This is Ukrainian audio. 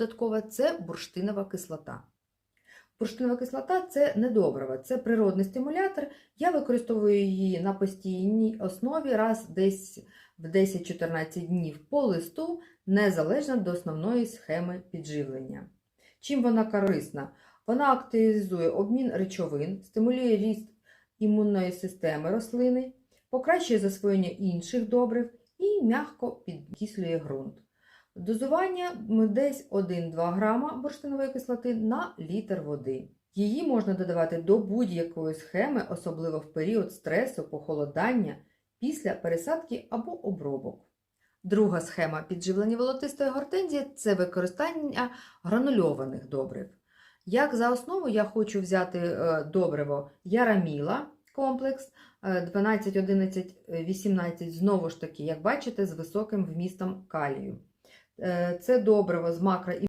додаткова це бурштинова кислота. Бурштинова кислота це не добрива, це природний стимулятор. Я використовую її на постійній основі раз десь в 10-14 днів по листу, незалежно до основної схеми підживлення. Чим вона корисна? Вона активізує обмін речовин, стимулює ріст імунної системи рослини, покращує засвоєння інших добрив і м'яко підкислює ґрунт. Дозування десь 1-2 грама бурштинової кислоти на літр води. Її можна додавати до будь-якої схеми, особливо в період стресу, похолодання, після пересадки або обробок. Друга схема підживлення волотистої гортензії це використання гранульованих добрив. Як за основу я хочу взяти е, добриво Яраміла комплекс е, 12, 11, 18, знову ж таки, як бачите, з високим вмістом калію. Е, Це добриво з макро